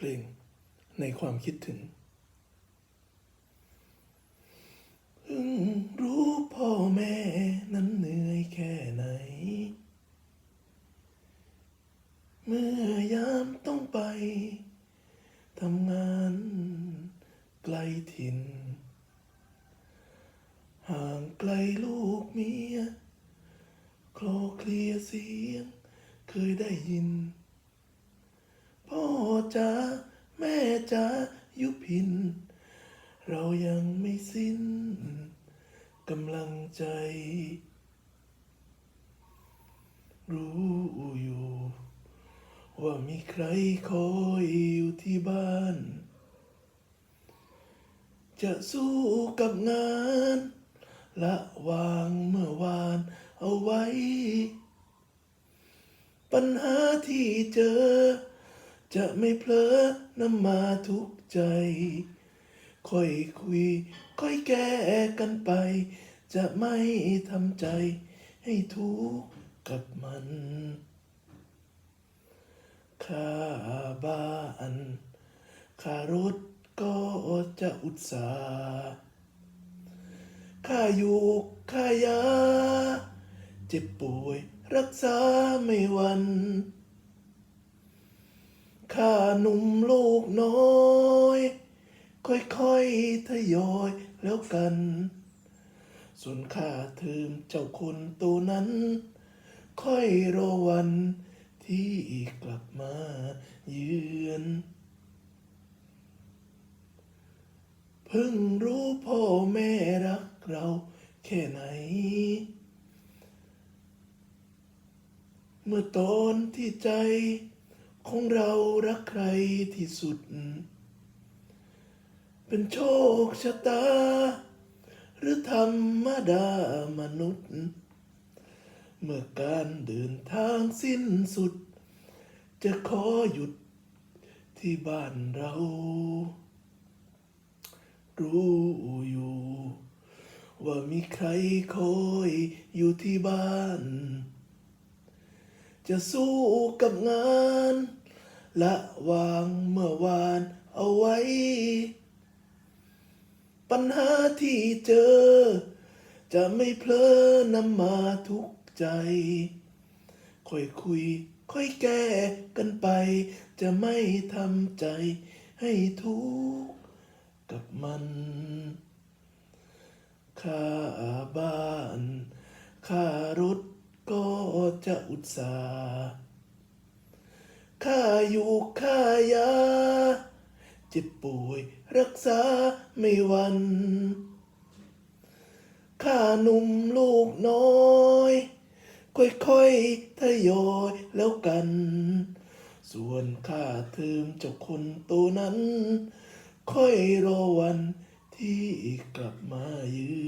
เพลงในความคิดถึงเพิ่งรู้พ่อแม่นั้นเหนื่อยแค่ไหน เมื่อยามต้องไปทำงานไกลถิ่น ห่างไกลลูกเมียคลอเคลียเสียงเคยได้ยิน พ่อจ๋าแม่จ๋ายุพิน เรายังไม่สิ้นกำลังใจ รู้อยู่ ว่ามีใครคอยอยู่ที่บ้าน จะสู้กับงาน ละวางเมื่อวานเอาไว้ ปัญหาที่เจอ จะไม่เพลอนำมาทุกใจ ค่อยคุย ค่อยแก้กันไป จะไม่ทำใจให้ทุกข์กับมันค่าบ้านค่ารถก็จะอุตส่าห์ค่าอยู่ค่ายา เจ็บป่วยรักษาไม่วัน ข้าหนุ่มลูกน้อย ค่อยๆทยอยแล้วกัน ส่วนข้าเทอมเจ้าคนตัวนั้น ค่อยรอวันที่กลับมาเยือนเพิ่งรู้พ่อแม่รักเราแค่ไหน เมื่อตอนที่ใจ ของเรารักใครที่สุด เป็นโชคชะตา หรือธรรมดามนุษย์ เมื่อการเดินทางสิ้นสุด จะขอหยุดที่บ้านเรา รู้อยู่ ว่ามีใครคอยอยู่ที่บ้าน จะสู้กับงานละวางเมื่อวานเอาไว้ ปัญหาที่เจอ จะไม่เพลอนำมาทุกใจ ค่อยคุย ค่อยแก้กันไป จะไม่ทำใจให้ทุกข์กับมันค่าบ้านค่ารถ จะอุตส่าห์ค่าอยู่ค่ายาเจ็บป่วยรักษาไม่วันข้าหนุ่มลูกน้อยค่อยๆทยอยแล้วกัน ส่วนข้าเทอมเจ้าคนตัวนั้น ค่อยรอวันที่กลับมาเยือน